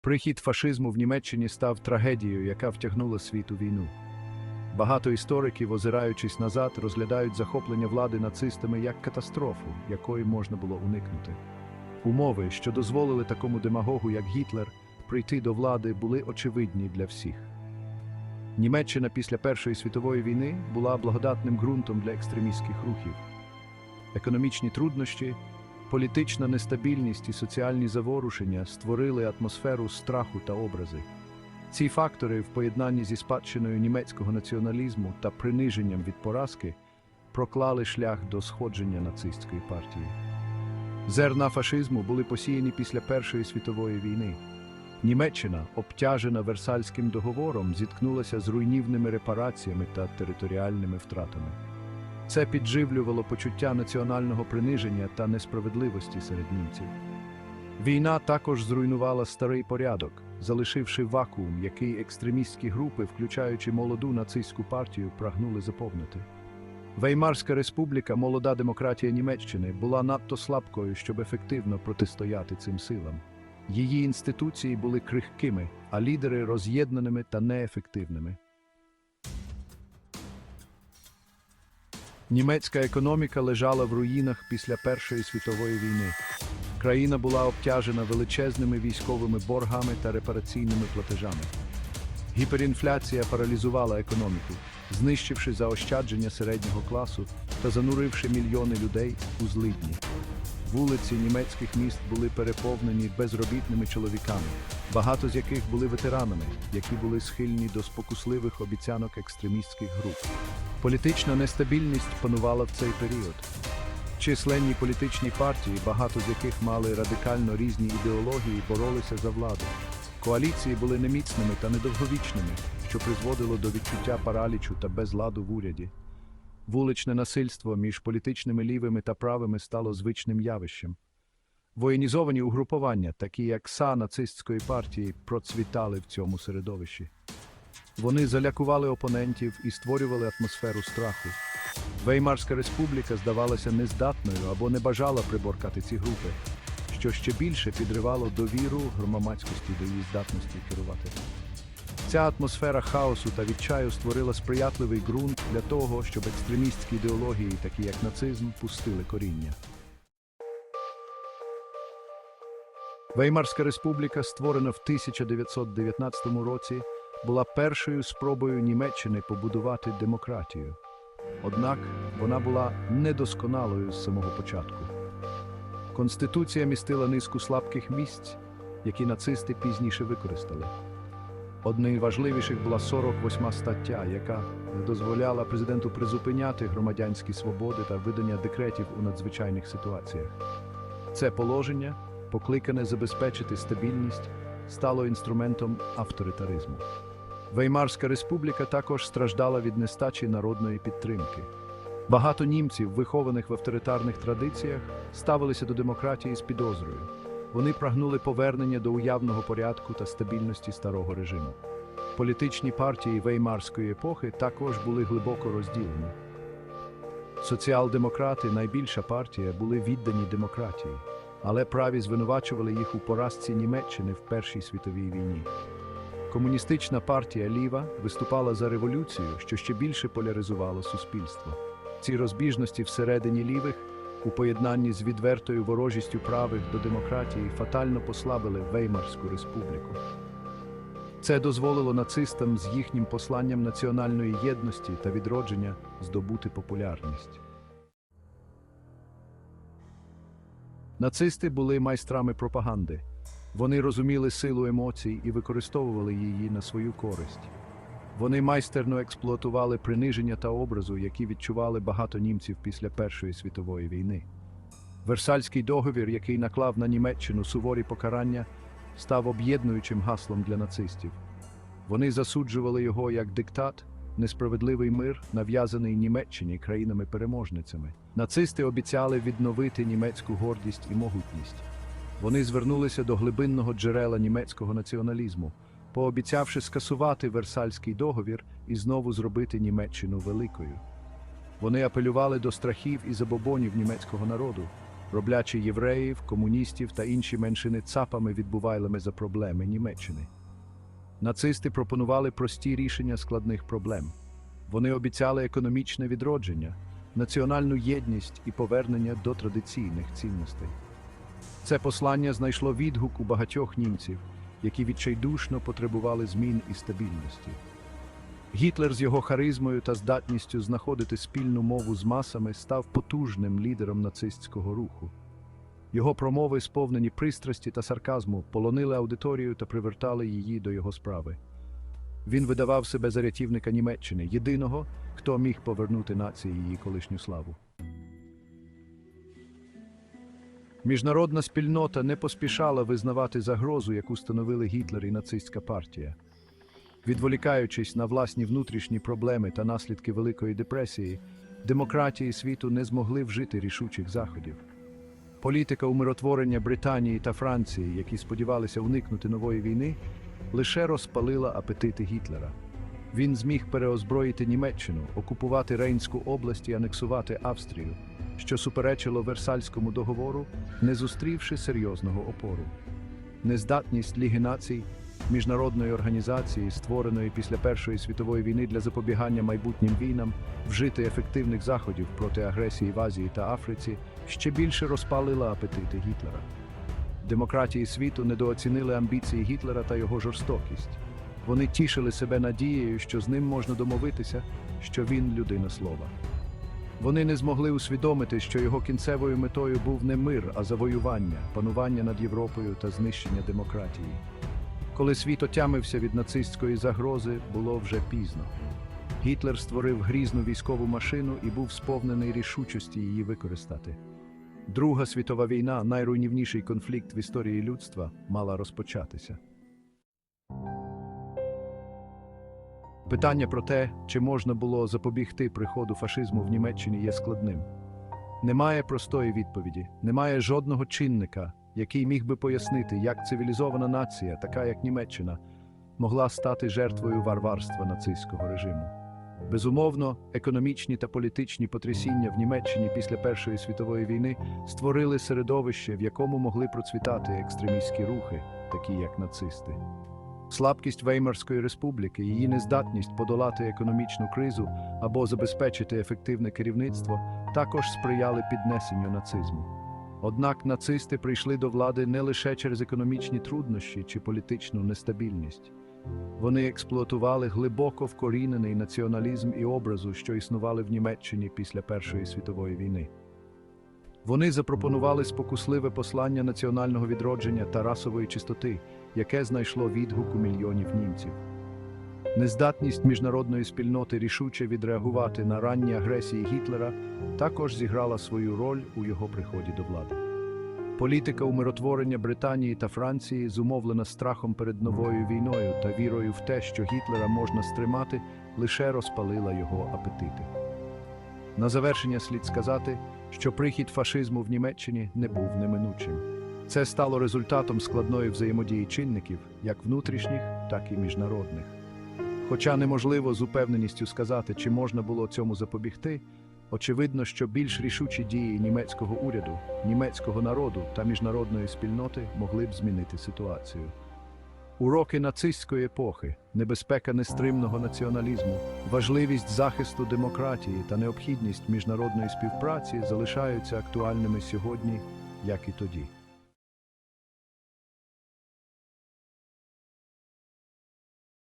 Прихід фашизму в Німеччині став трагедією, яка втягнула світ у війну. Багато істориків, озираючись назад, розглядають захоплення влади нацистами як катастрофу, якої можна було уникнути. Умови, що дозволили такому демагогу, як Гітлер, прийти до влади, були очевидні для всіх. Німеччина після Першої світової війни була благодатним ґрунтом для екстремістських рухів. Економічні труднощі, політична нестабільність і соціальні заворушення створили атмосферу страху та образи. Ці фактори, в поєднанні зі спадщиною німецького націоналізму та приниженням від поразки, проклали шлях до сходження нацистської партії. Зерна фашизму були посіяні після Першої світової війни. Німеччина, обтяжена Версальським договором, зіткнулася з руйнівними репараціями та територіальними втратами. Це підживлювало почуття національного приниження та несправедливості серед німців. Війна також зруйнувала старий порядок, залишивши вакуум, який екстремістські групи, включаючи молоду нацистську партію, прагнули заповнити. Веймарська республіка, молода демократія Німеччини, була надто слабкою, щоб ефективно протистояти цим силам. Її інституції були крихкими, а лідери роз'єднаними та неефективними. Німецька економіка лежала в руїнах після Першої світової війни. Країна була обтяжена величезними військовими боргами та репараційними платежами. Гіперінфляція паралізувала економіку, знищивши заощадження середнього класу та зануривши мільйони людей у злидні. Вулиці німецьких міст були переповнені безробітними чоловіками, багато з яких були ветеранами, які були схильні до спокусливих обіцянок екстремістських груп. Політична нестабільність панувала в цей період. Численні політичні партії, багато з яких мали радикально різні ідеології, боролися за владу. Коаліції були неміцними та недовговічними, що призводило до відчуття паралічу та безладу в уряді. Вуличне насильство між політичними лівими та правими стало звичним явищем. Воєнізовані угрупування, такі як СА нацистської партії, процвітали в цьому середовищі. Вони залякували опонентів і створювали атмосферу страху. Веймарська республіка здавалася нездатною або не бажала приборкати ці групи, що ще більше підривало довіру громадськості до її здатності керувати. Ця атмосфера хаосу та відчаю створила сприятливий ґрунт для того, щоб екстремістські ідеології, такі як нацизм, пустили коріння. Веймарська республіка, створена в 1919 році, була першою спробою Німеччини побудувати демократію. Однак вона була недосконалою з самого початку. Конституція містила низку слабких місць, які нацисти пізніше використали. Одною з важливіших була 48 стаття, яка дозволяла президенту призупиняти громадянські свободи та видання декретів у надзвичайних ситуаціях. Це положення, покликане забезпечити стабільність, стало інструментом авторитаризму. Веймарська республіка також страждала від нестачі народної підтримки. Багато німців, вихованих в авторитарних традиціях, ставилися до демократії з підозрою. Вони прагнули повернення до уявного порядку та стабільності старого режиму. Політичні партії веймарської епохи також були глибоко розділені. Соціал-демократи, найбільша партія, були віддані демократії, але праві звинувачували їх у поразці Німеччини в Першій світовій війні. Комуністична партія Ліва виступала за революцію, що ще більше поляризувало суспільство. Ці розбіжності всередині лівих, у поєднанні з відвертою ворожістю правих до демократії, фатально послабили Веймарську республіку. Це дозволило нацистам з їхнім посланням національної єдності та відродження здобути популярність. Нацисти були майстрами пропаганди. Вони розуміли силу емоцій і використовували її на свою користь. Вони майстерно експлуатували приниження та образу, які відчували багато німців після Першої світової війни. Версальський договір, який наклав на Німеччину суворі покарання, став об'єднуючим гаслом для нацистів. Вони засуджували його як диктат, несправедливий мир, нав'язаний Німеччині країнами-переможницями. Нацисти обіцяли відновити німецьку гордість і могутність. Вони звернулися до глибинного джерела німецького націоналізму, пообіцявши скасувати Версальський договір і знову зробити Німеччину великою. Вони апелювали до страхів і забобонів німецького народу, роблячи євреїв, комуністів та інші меншини цапами відбувайлими за проблеми Німеччини. Нацисти пропонували прості рішення складних проблем. Вони обіцяли економічне відродження, національну єдність і повернення до традиційних цінностей. Це послання знайшло відгук у багатьох німців, які відчайдушно потребували змін і стабільності. Гітлер з його харизмою та здатністю знаходити спільну мову з масами став потужним лідером нацистського руху. Його промови, сповнені пристрасті та сарказму, полонили аудиторію та привертали її до його справи. Він видавав себе за рятівника Німеччини, єдиного, хто міг повернути нації її колишню славу. Міжнародна спільнота не поспішала визнавати загрозу, яку становили Гітлер і нацистська партія. Відволікаючись на власні внутрішні проблеми та наслідки Великої депресії, демократії світу не змогли вжити рішучих заходів. Політика умиротворення Британії та Франції, які сподівалися уникнути нової війни, лише розпалила апетити Гітлера. Він зміг переозброїти Німеччину, окупувати Рейнську область і анексувати Австрію, що суперечило Версальському договору, не зустрівши серйозного опору. Нездатність Ліги націй, міжнародної організації, створеної після Першої світової війни для запобігання майбутнім війнам, вжити ефективних заходів проти агресії в Азії та Африці, ще більше розпалила апетити Гітлера. Демократії світу недооцінили амбіції Гітлера та його жорстокість. Вони тішили себе надією, що з ним можна домовитися, що він людина слова. Вони не змогли усвідомити, що його кінцевою метою був не мир, а завоювання, панування над Європою та знищення демократії. Коли світ отямився від нацистської загрози, було вже пізно. Гітлер створив грізну військову машину і був сповнений рішучості її використати. Друга світова війна, найруйнівніший конфлікт в історії людства, мала розпочатися. Питання про те, чи можна було запобігти приходу фашизму в Німеччині, є складним. Немає простої відповіді, немає жодного чинника, який міг би пояснити, як цивілізована нація, така як Німеччина, могла стати жертвою варварства нацистського режиму. Безумовно, економічні та політичні потрясіння в Німеччині після Першої світової війни створили середовище, в якому могли процвітати екстремістські рухи, такі як нацисти. Слабкість Веймарської республіки, її нездатність подолати економічну кризу або забезпечити ефективне керівництво також сприяли піднесенню нацизму. Однак нацисти прийшли до влади не лише через економічні труднощі чи політичну нестабільність. Вони експлуатували глибоко вкорінений націоналізм і образу, що існували в Німеччині після Першої світової війни. Вони запропонували спокусливе послання національного відродження та расової чистоти, яке знайшло відгук у мільйонів німців. Нездатність міжнародної спільноти рішуче відреагувати на ранні агресії Гітлера також зіграла свою роль у його приході до влади. Політика умиротворення Британії та Франції, зумовлена страхом перед новою війною та вірою в те, що Гітлера можна стримати, лише розпалила його апетити. На завершення слід сказати, що прихід фашизму в Німеччині не був неминучим. Це стало результатом складної взаємодії чинників, як внутрішніх, так і міжнародних. Хоча неможливо з упевненістю сказати, чи можна було цьому запобігти, очевидно, що більш рішучі дії німецького уряду, німецького народу та міжнародної спільноти могли б змінити ситуацію. Уроки нацистської епохи, небезпека нестримного націоналізму, важливість захисту демократії та необхідність міжнародної співпраці залишаються актуальними сьогодні, як і тоді.